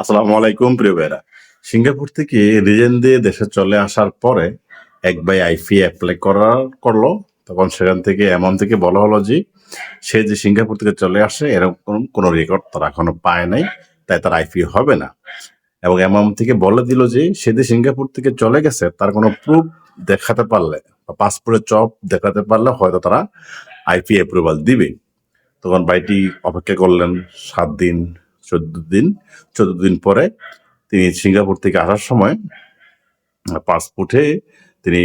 আসসালামু আলাইকুম, প্রিয় ভাইরা সিঙ্গাপুর থেকে রিজেন দিয়ে দেশে চলে আসার পরে এক ভাই আইফি অ্যাপ্লাই করার করল, তখন সেখান থেকে এমন থেকে বলা হলো যে, সে যে সিঙ্গাপুর থেকে চলে আসে, এরকম কোনো রেকর্ড তারা এখনও পায় নাই, তাই তার আইপি হবে না। এবং এমন থেকে বলে দিল যে, সে যে সিঙ্গাপুর থেকে চলে গেছে, তার কোনো প্রুফ দেখাতে পারলে বা পাসপোর্টের চপ দেখাতে পারলে হয়তো তারা আইপি অ্যাপ্রুভাল দিবে। তখন ভাইটি অপেক্ষা করলেন সাত দিন চোদ্দ দিন চোদ্দ দিন পরে তিনি সিঙ্গাপুর থেকে আসার সময় পাসপোর্টে তিনি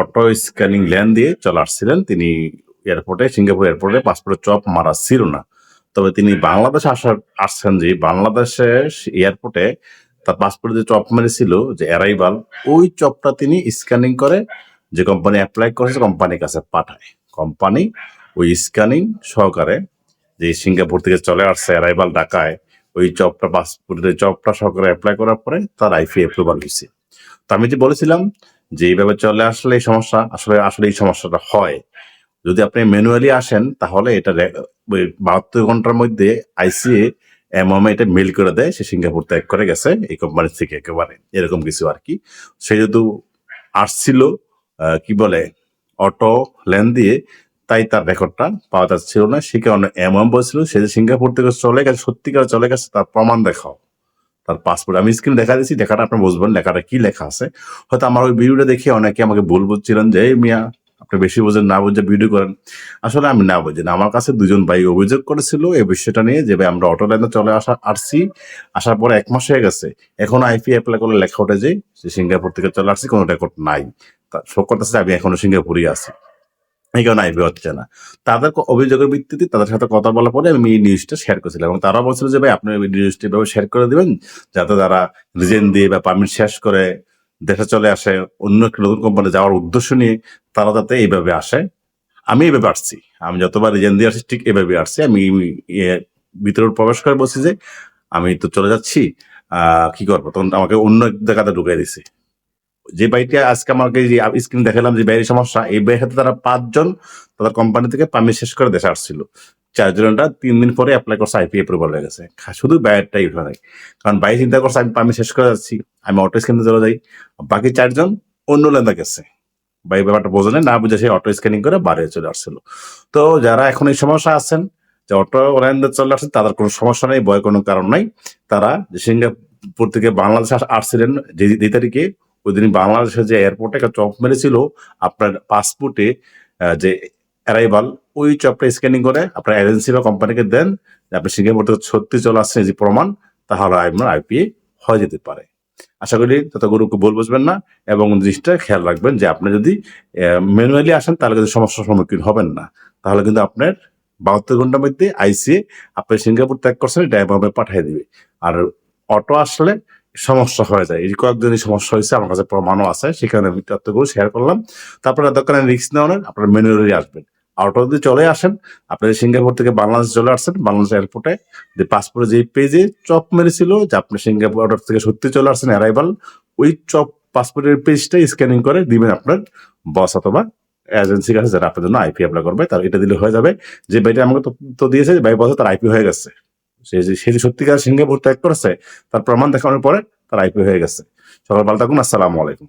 অটো স্ক্যানিং ল্যান্ড দিয়ে চলে আসছিলেন। তিনি এয়ারপোর্টে, সিঙ্গাপুর এয়ারপোর্টে পাসপোর্টের চপ মারা ছিল না। তবে তিনি বাংলাদেশে আসার, আসছেন যে বাংলাদেশে এয়ারপোর্টে তার পাসপোর্টে যে চপ মেরেছিল, যে অ্যারাইভাল, ওই চপটা তিনি স্ক্যানিং করে যে কোম্পানি অ্যাপ্লাই করেছে, কোম্পানির কাছে পাঠায়। কোম্পানি ওই স্ক্যানিং সহকারে যে সিঙ্গাপুর থেকে চলে আসছে অ্যারাইভাল ঢাকায় ওই জবটা পাসপোর্টের জবটা সরকারে অ্যাপ্লাই করার পরে তার আইফি অ্যাপ্রুভাল হয়েছে। তো আমি যে বলেছিলাম যে এইভাবে চলে আসলে এই সমস্যা, আসলে আসলে এই সমস্যাটা হয়। যদি আপনি ম্যানুয়ালি আসেন, তাহলে এটা বাহাত্তর ঘণ্টার মধ্যে আইসিএ এমএমএ এটা মেল করে দেয়, সে সিঙ্গাপুর ত্যাগ করে গেছে, এই কোম্পানি থেকে একেবারে, এরকম কিছু আর কি। সে যেহেতু আসছিল কি বলে অটো লেন দিয়ে তাই তার রেকর্ডটা পাওয়া যাচ্ছিল না। সে কারণে এমন বলছিল সে যে সিঙ্গাপুর থেকে চলে গেছে, সত্যিকার চলে গেছে, তার প্রমাণ দেখাও। তার পাসপোর্ট আমি স্ক্রিনে দেখা দিচ্ছি লেখাটা আপনি বুঝবেন লেখাটা কি লেখা আছে। হয়তো আমার ওই ভিডিওটা দেখে অনেকে আমাকে ভুল বুঝছিলেন যে, "এই মিয়া, আপনি বেশি বোঝেন না বুঝে ভিডিও করেন। আসলে আমি না বুঝি না। আমার কাছে দুজন ভাই অভিযোগ করেছিল এই বিষয়টা নিয়ে যে, ভাই, আমরা অটো লাইনে চলে আসা আসছি। আসার পরে এক মাস হয়ে গেছে। এখন আইপি অ্যাপ্লাই করলে লেখা ওঠে যে সিঙ্গাপুর থেকে চলে আসছি, কোনো রেকর্ড নাই। শো করতেছে যে, আমি এখনও সিঙ্গাপুরই আছি। এই কারণে আইপি হচ্ছে না। তাদের অভিযোগের ভিত্তিতে তাদের সাথে কথা বলার পরে আমি এই নিউজটা শেয়ার করেছিলাম এবং তারা বলছিল যে, ভাই, আপনি এই নিউজটি এভাবে শেয়ার করে দিবেন যাতে তারা রিজেন দিয়ে বা পারমিট শেষ করে দেশে চলে আসে, অন্য একটা নতুন কোম্পানি যাওয়ার উদ্দেশ্য নিয়ে তারা যাতে এইভাবে আসে। আমি এইভাবে আসছি। আমি যতবার রিজেন দিয়ে আসছি, ঠিক এইভাবে আসছি। আমি ভিতরে প্রবেশ করে বলছি যে, আমি তো চলে যাচ্ছি কি করব? তখন আমাকে অন্য এক জায়গাতে ঢুকিয়ে দিছে। যে বাইকটা আজকে আমাকে যে স্ক্রিন দেখালাম যে বাইরের সমস্যা এই বাইরের সাথে তারা পাঁচজন তাদের কোম্পানি থেকে পারমিট শেষ করে দেশে আসছিল। চারজনটা তিন দিন পরে অ্যাপ্লাই করছে আইপি অ্যাপ্রুভাল হয়ে গেছে। শুধু বাইরটাই উঠে নাই। কারণ বাইরে চিন্তা করছে আমি পারমিট শেষ করে যাচ্ছি আমি অটো স্ক্যানে চলে যাই। বাকি চারজন অন্য লেন্দা গেছে। বাই ব্যাপারটা বোঝে না, বুঝে সে অটো স্ক্যানিং করে বাইরে চলে আসছিল। তো যারা এখন এই সমস্যা আছেন যে অটো লেনদেন চলে আসছেন তাদের কোনো সমস্যা নেই ভয় কোনো কারণ নাই। তারা সিঙ্গাপুর থেকে বাংলাদেশে আস- আসছিলেন যে তারিখে ওই দিন বাংলাদেশে যে এয়ারপোর্টে একটা চপ মেরেছিল, আপনার পাসপোর্টে যে অ্যারাইভাল ওই চপটা স্ক্যানিং করে আপনার এজেন্সি বা কোম্পানিকে দেন আপনি সিঙ্গাপুর থেকে সত্যি চলে আসছেন যে প্রমাণ, তাহলে আপনার আইপিএ হয়ে যেতে পারে। আশা করি তত গুরুকে বল বুঝবেন না, এবং জিনিসটা খেয়াল রাখবেন যে আপনি যদি ম্যানুয়ালি আসেন, তাহলে কিন্তু সমস্যার সম্মুখীন হবেন না। তাহলে কিন্তু আপনার বাহাত্তর ঘণ্টার মধ্যে আইসিএ আপনি সিঙ্গাপুর ত্যাগ করছেন এভাবে পাঠিয়ে দিবে। আর অটো আসলে সমস্যা হয়ে যায়। এই কয়েকদিনই সমস্যা হয়েছে, আমার কাছে প্রমাণও আছে, সেখানে আমি তথ্যগুলো শেয়ার করলাম। তারপরে দোকানে রিক্স রিস্ক নেন, আপনার ম্যানুয়ালি আসবেন অটো যদি চলে আসেন আপনি সিঙ্গাপুর থেকে বাংলাদেশ চলে আসছেন, বাংলাদেশ এয়ারপোর্টে যে পাসপোর্টে যে পেজে চপ মেরেছিল, যে আপনি সিঙ্গাপুর অর্ডার থেকে সত্যি চলে আসছেন অ্যারাইভাল ওই চপ পাসপোর্টের পেজটা স্ক্যানিং করে দিবেন আপনার বস অথবা এজেন্সির কাছে, যারা আপনার জন্য আইপি অ্যাপ্লাই করবে, তার এটা দিলে হয়ে যাবে। যে ভাইটা আমাকে তথ্য দিয়েছে, যে ভাই বসে তার আইপি হয়ে গেছে। সে যে সে যে সত্যিকার সিঙ্গাপুর ত্যাগ করেছে, তার প্রমাণ দেখানোর পরে তার আইপি হয়ে গেছে। সকাল ভালো থাকুন, আসসালামু আলাইকুম।